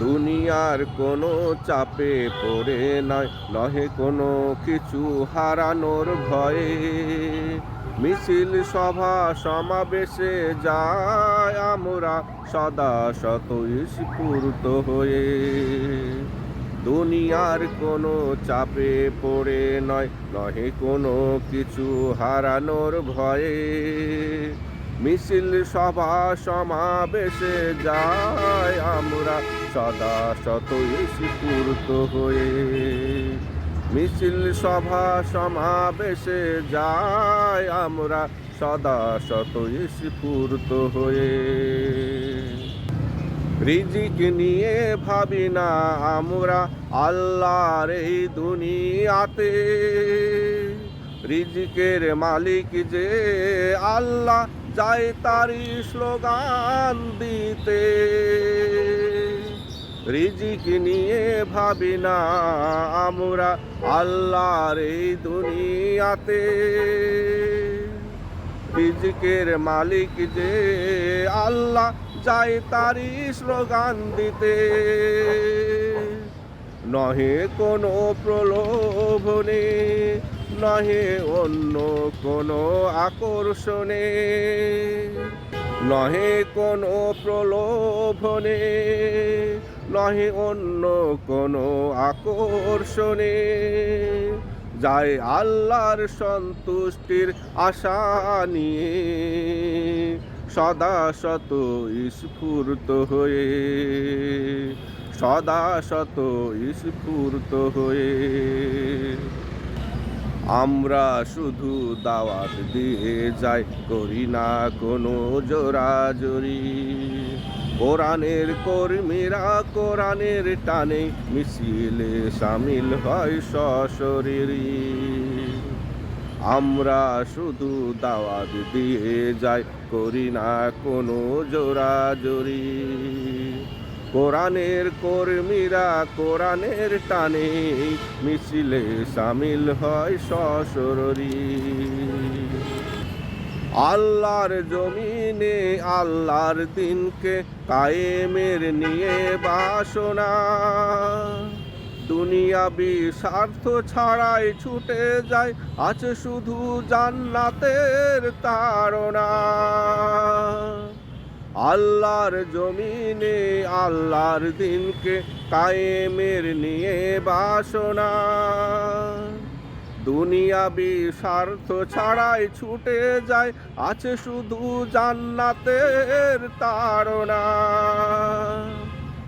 দুনিয়ার কোনো চাপে পড়ে নয়, নহে কোনো কিছু হারানোর ভয়ে। মিছিল, সভা, সমাবেশে যায় আমরা সদা শত স্ফূর্ত হয়ে। দুনিয়ার কোনো চাপে পড়ে নয়, নহে কোনো কিছু হারানোর ভয়ে। মিছিল সভা সমাবেশে যায় আমরা সদা শত স্ফূর্ত হয়ে। মিছিল সভা সমাবেশে যায় আমরা সদা শত স্ফূর্ত হয়ে। রিজিক নিয়ে ভাবি না আমরা আল্লাহর এই দুনিয়াতে। রিজিকের মালিক যে আল্লাহ যায় তারি স্লোগান দিতে। রিজিক নিয়ে ভাবি না আমরা আল্লাহর এই দুনিয়াতে। রিজিকের মালিক যে আল্লাহ, যায় তারি স্লোগান দিতে। নহে কোনো প্রলোভনে নহে অন্য কোনো আকর্ষণে, নহে কোনো প্রলোভনে, নহে অন্য কোনো আকর্ষণে। যায় আল্লাহর সন্তুষ্টির আশা নিয়ে সদা শত স্ফূর্ত হয়ে, সদা শত স্ফূর্ত হয়ে আমরা শুধু দাওয়াত দিয়ে যাই, করি না কোনো জোরাজোরি। কোরআনের কর্মীরা কোরআনের টানে মিছিলে সামিল হয় সশরীরী আমরা শুধু দাওয়াত দিয়ে যাই, করি না কোনো জোরাজোরি। কোরআনের কর্মীরা কোরআনের টানে, মিছিলে সামিল হয় সশরী আল্লাহর জমিনে আল্লাহর দিনকে কায়েমের নিয়ে বাসনা। দুনিয়াবি স্বার্থ ছাড়াই ছুটে যায় আছে শুধু জান্নাতের তাড়না। আল্লাহর জমিনে আল্লাহর দিনকে কায়েমের নিয়ে বাসনা। দুনিয়াবি স্বার্থ ছাড়াই ছুটে যায়, আছে শুধু জান্নাতের তাড়না।